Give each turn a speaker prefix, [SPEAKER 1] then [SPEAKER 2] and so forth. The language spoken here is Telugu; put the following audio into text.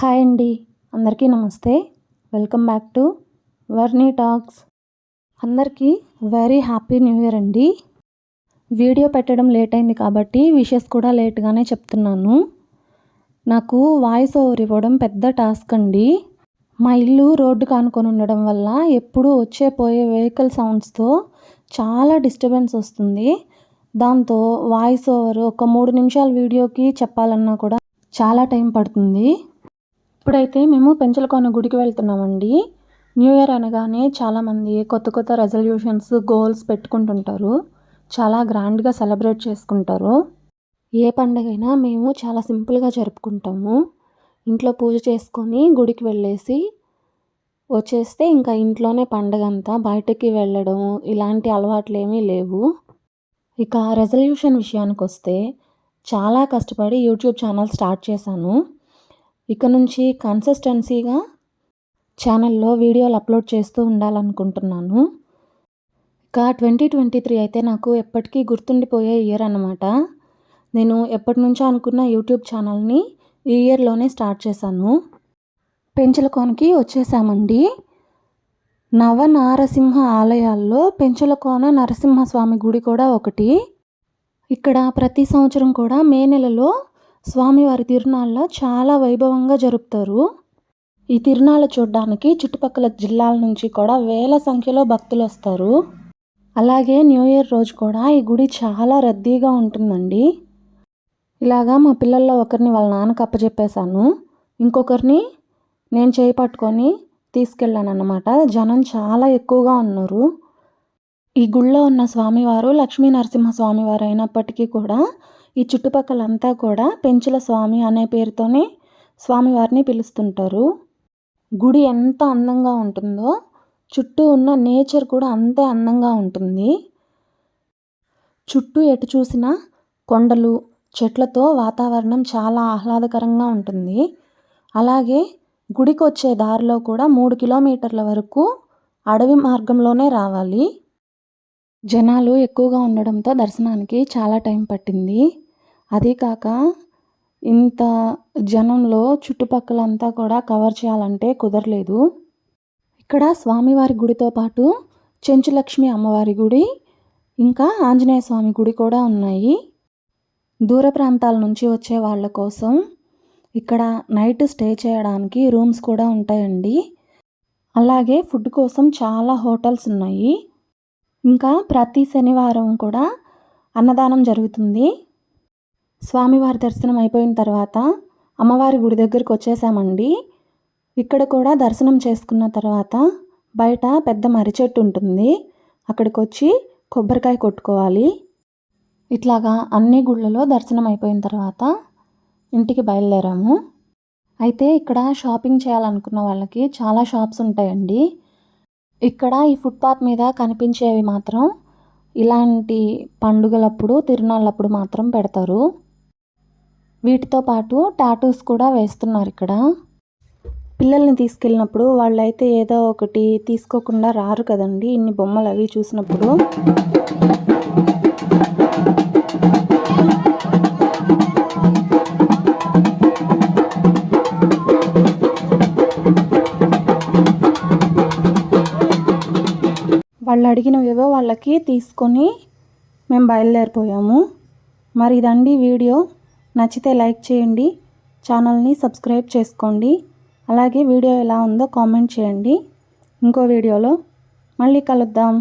[SPEAKER 1] హాయ్ అండి. అందరికీ నమస్తే. Welcome back to Varni talks. అందరికీ వెరీ హ్యాపీ న్యూ ఇయర్ అండి. వీడియో పెట్టడం లేట్ అయింది కాబట్టి విషెస్ కూడా లేట్గానే చెప్తున్నాను. నాకు వాయిస్ ఓవర్ ఇవ్వడం పెద్ద టాస్క్ అండి. మా ఇల్లు రోడ్డు కానుకొని ఉండడం వల్ల ఎప్పుడూ వచ్చే పోయే వెహికల్ సౌండ్స్తో చాలా డిస్టర్బెన్స్ వస్తుంది. దాంతో వాయిస్ ఓవర్ ఒక మూడు నిమిషాల వీడియోకి చెప్పాలన్నా కూడా చాలా టైం పడుతుంది. ఇప్పుడైతే మేము పెంచలకోన గుడికి వెళ్తున్నామండి. న్యూ ఇయర్ అనగానే చాలామంది కొత్త కొత్త రెజల్యూషన్స్ గోల్స్ పెట్టుకుంటుంటారు. చాలా గ్రాండ్గా సెలబ్రేట్ చేసుకుంటారు. ఏ పండగైనా మేము చాలా సింపుల్గా జరుపుకుంటాము. ఇంట్లో పూజ చేసుకొని గుడికి వెళ్ళేసి వచ్చేస్తే ఇంకా ఇంట్లోనే పండగ అంతా బయటకి వెళ్ళడం ఇలాంటి అలవాట్లు ఏమీ లేవు. ఇక రెజల్యూషన్ విషయానికి వస్తే చాలా కష్టపడి యూట్యూబ్ ఛానల్ స్టార్ట్ చేశాను. ఇక నుంచి కన్సిస్టెన్సీగా ఛానల్లో వీడియోలు అప్లోడ్ చేస్తూ ఉండాలనుకుంటున్నాను. ఇక ట్వంటీ ట్వంటీ త్రీ అయితే నాకు ఎప్పటికీ గుర్తుండిపోయే ఇయర్ అనమాట నేను ఎప్పటి నుంచో అనుకున్న యూట్యూబ్ ఛానల్ని ఈ ఇయర్లోనే స్టార్ట్ చేశాను. పెంచలకోనకి వచ్చేసామండి. నవనారసింహ ఆలయాల్లో పెంచలకోన నరసింహస్వామి గుడి కూడా ఒకటి. ఇక్కడ ప్రతి సంవత్సరం కూడా మే నెలలో స్వామివారి తిరునాళ్ళ చాలా వైభవంగా జరుపుతారు. ఈ తిరునాళ్ళ చూడడానికి చుట్టుపక్కల జిల్లాల నుంచి కూడా వేల సంఖ్యలో భక్తులు వస్తారు. అలాగే న్యూ ఇయర్ రోజు కూడా ఈ గుడి చాలా రద్దీగా ఉంటుందండి. ఇలాగా మా పిల్లల్లో ఒకరిని వాళ్ళ నాన్నకు అప్పచెప్పేశాను ఇంకొకరిని నేను చేయి పట్టుకొని తీసుకెళ్ళాను అన్నమాట జనం చాలా ఎక్కువగా ఉన్నారు. ఈ గుళ్ళో ఉన్న స్వామివారు లక్ష్మీ నరసింహ స్వామివారు అయినప్పటికీ కూడా ఈ చుట్టుపక్కలంతా కూడా పెంచుల స్వామి అనే పేరుతోనే స్వామివారిని పిలుస్తుంటారు. గుడి ఎంత అందంగా ఉంటుందో చుట్టూ ఉన్న నేచర్ కూడా అంతే అందంగా ఉంటుంది. చుట్టూ ఎటు చూసినా కొండలు చెట్లతో వాతావరణం చాలా ఆహ్లాదకరంగా ఉంటుంది. అలాగే గుడికి వచ్చే దారిలో కూడా మూడు కిలోమీటర్ల వరకు అడవి మార్గంలోనే రావాలి. జనాలు ఎక్కువగా ఉండడంతో దర్శనానికి చాలా టైం పట్టింది. అదే కాక ఇంత జనంలో చుట్టుపక్కలంతా కూడా కవర్ చేయాలంటే కుదరలేదు. ఇక్కడ స్వామివారి గుడితో పాటు చెంచులక్ష్మి అమ్మవారి గుడి ఇంకా ఆంజనేయ స్వామి గుడి కూడా ఉన్నాయి. దూర ప్రాంతాల నుంచి వచ్చే వాళ్ళ కోసం ఇక్కడ నైట్ స్టే చేయడానికి రూమ్స్ కూడా ఉంటాయండి. అలాగే ఫుడ్ కోసం చాలా హోటల్స్ ఉన్నాయి. ఇంకా ప్రతి శనివారం కూడా అన్నదానం జరుగుతుంది. స్వామివారి దర్శనం అయిపోయిన తర్వాత అమ్మవారి గుడి దగ్గరికి వచ్చేసామండి. ఇక్కడ కూడా దర్శనం చేసుకున్న తర్వాత బయట పెద్ద మర్రి చెట్టు ఉంటుంది. అక్కడికి వచ్చి కొబ్బరికాయ కొట్టుకోవాలి. ఇట్లాగా అన్ని గుళ్ళలో దర్శనం అయిపోయిన తర్వాత ఇంటికి బయలుదేరాము. అయితే ఇక్కడ షాపింగ్ చేయాలనుకున్న వాళ్ళకి చాలా షాప్స్ ఉంటాయండి. ఇక్కడ ఈ ఫుట్పాత్ మీద కనిపించేవి మాత్రం ఇలాంటి పండుగలప్పుడు తిరునాళ్ళప్పుడు మాత్రం పెడతారు. వీటితో పాటు టాటూస్ కూడా వేస్తున్నారు ఇక్కడ. పిల్లల్ని తీసుకెళ్ళినప్పుడు వాళ్ళైతే ఏదో ఒకటి తీసుకోకుండా రారు కదండి. ఇన్ని బొమ్మలు అవి చూసినప్పుడు. వాళ్ళు అడిగినవేవో వాళ్ళకి తీసుకొని మేము బయలుదేరిపోయాము. మరి ఇదండి వీడియో. నచ్చితే లైక్ చేయండి ఛానల్ని సబ్స్క్రైబ్ చేసుకోండి అలాగే వీడియో ఎలా ఉందో కామెంట్ చేయండి. ఇంకో వీడియోలో మళ్ళీ కలుద్దాం.